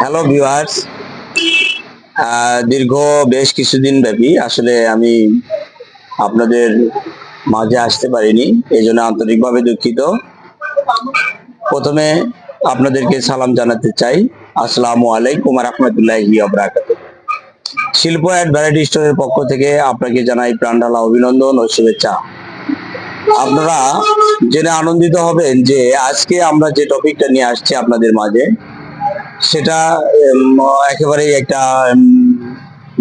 Hello viewers দীর্ঘ বেশ কিছুদিন ব্যাপী আসলে আমি আপনাদের মাঝে আসতে পারিনি এই জন্য আন্তরিকভাবে দুঃখিত। প্রথমে আপনাদেরকে সালাম জানাতে চাই। আসসালামু আলাইকুম রহমতুল্লাহি আবরাকাত শিল্প অ্যান্ড ভ্যারাইটি স্টোরের পক্ষ থেকে আপনাকে জানাই প্রাণঢালা অভিনন্দন ও শুভেচ্ছা। আপনারা জেনে আনন্দিত হবেন যে আজকে আমরা যে টপিকটা নিয়ে আসছি আপনাদের মাঝে সেটা একেবারেই একটা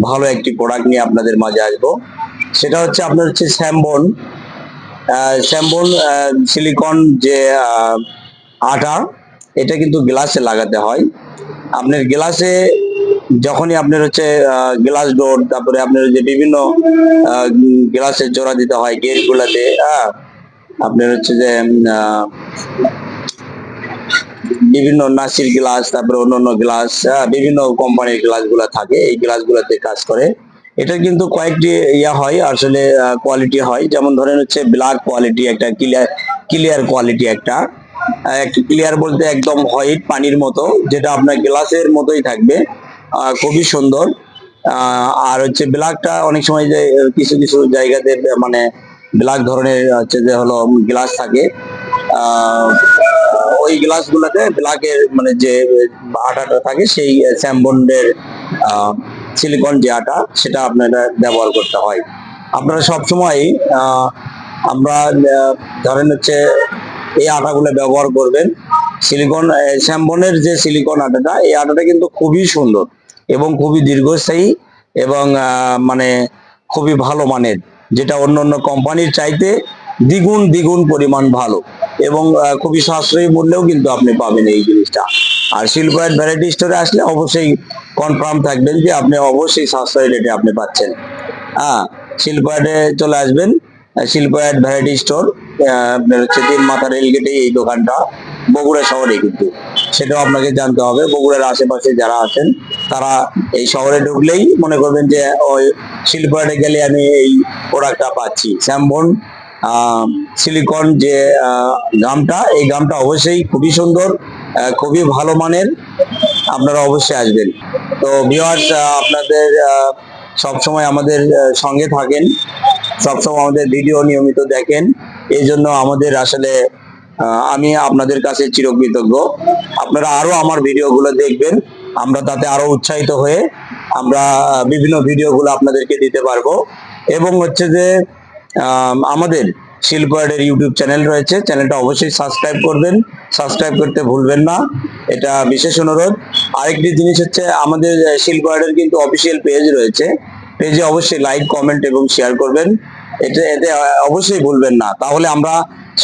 ভালো একটি প্রোডাক্ট নিয়ে আপনাদের মাঝে আসব। সেটা হচ্ছে আপনার হচ্ছে স্যামবন স্যামবন সিলিকন যে আটা, এটা কিন্তু গ্লাসে লাগাতে হয়। আপনার গ্লাসে যখনই আপনার হচ্ছে গ্লাস ডোর তারপরে আপনার যে বিভিন্ন গ্লাসের জোড়া দিতে হয় গেট গুলাতে হ্যাঁ? আপনার হচ্ছে যে বিভিন্ন নাসির গ্লাস, তারপরে অন্যান্য গ্লাস বিভিন্ন কোম্পানির গ্লাসগুলো থাকে, এই গ্লাস গুলাতে কাজ করে। এটা কিন্তু কয়েকটি ইয়া হয়, আসলে কোয়ালিটি হয়। যেমন ধরেন হচ্ছে ব্ল্যাক কোয়ালিটি একটা ক্লিয়ার ক্লিয়ার কোয়ালিটি একটা। ক্লিয়ার বলতে একদম হোয়াইট পানির মতো, যেটা আপনার গ্লাসের মতোই থাকবে। খুবই সুন্দর। আর হচ্ছে ব্ল্যাকটা অনেক সময় যে, কিছু কিছু জায়গাতে মানে ব্ল্যাক ধরনের হচ্ছে যে হলো গ্লাস থাকে। ওই গ্লাস গুলাতে ব্ল্যাকের মানে যে আটাটা থাকে, সেই স্যামবন্ডের সিলিকন যে আটা, সেটা আপনারা ব্যবহার করতে হয়। আপনারা সব সময় আমরা ধরেন হচ্ছে, এই আটাগুলো ব্যবহার করবেন। সিলিকন স্যামবনের যে সিলিকন আটাটা, এই আটাটা কিন্তু খুবই সুন্দর এবং খুবই দীর্ঘস্থায়ী এবং মানে খুবই ভালো মানের, যেটা অন্য অন্য কোম্পানির চাইতে দ্বিগুণ দ্বিগুণ পরিমাণ ভালো। এবং খুবই সাশ্রয়ী মূল্যেও কিন্তু আপনি পাবেন এই জিনিসটা। আর শিল্প শিল্পায়ত ভ্যারাইটি স্টোরে আসলে অবশ্যই কনফার্ম থাকবেন যে আপনি অবশ্যই সাশ্রয়ী রেটে আপনি পাচ্ছেন। হ্যাঁ শিল্পায়তে চলে আসবেন আহ, শিল্পায়ত ভ্যারাইটি স্টোর আপনার হচ্ছে তিন মাথা রেলগেটে এই দোকানটা বগুড়া শহরে কিন্তু। সেটাও আপনাকে জানতে হবে বগুড়ার আশেপাশে যারা আছেন তারা এই শহরে ঢুকলেই মনে করবেন যে ওই শিল্পায়তে গেলে আমি এই প্রোডাক্টটা পাচ্ছি। স্যামবন সিলিকন যে গামটা, এই গামটা অবশ্যই খুবই সুন্দর খুবই ভালো মানের, আপনারা অবশ্যই আসবেন। তো ভিওয়ার্স আপনাদের সব সময় আমাদের সঙ্গে থাকেন, সবসময় আমাদের ভিডিও নিয়মিত দেখেন, এই জন্য আমাদের আসলে আমি আপনাদের কাছে চিরকৃতজ্ঞ। আপনারা আরও আমার ভিডিওগুলো দেখবেন, আমরা তাতে আরও উৎসাহিত হয়ে আমরা বিভিন্ন ভিডিওগুলো আপনাদেরকে দিতে পারব। এবং হচ্ছে যে আমাদের শিল্পায়ার্ডের ইউটিউব চ্যানেল রয়েছে। চ্যানেলটা অবশ্যই সাবস্ক্রাইব করবেন। সাবস্ক্রাইব করতে ভুলবেন না। এটা বিশেষ অনুরোধ। আরেকটি জিনিস হচ্ছে, আমাদের শিল্পায়ার্ডের কিন্তু অফিসিয়াল পেজ রয়েছে। পেজে অবশ্যই লাইক কমেন্ট এবং শেয়ার করবেন। এটা এতে অবশ্যই ভুলবেন না। তাহলে আমরা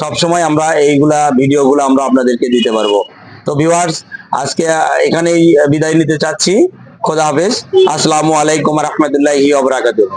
সব সময় আমরা এইগুলা ভিডিওগুলো আমরা আপনাদেরকে দিতে পারব। তো ভিউয়ার্স আজকে এখানেই বিদায় নিতে চাচ্ছি। খোদা হাফেজ। আসসালামু আলাইকুম রহমতুল্লাহি ওবরাকাতুহ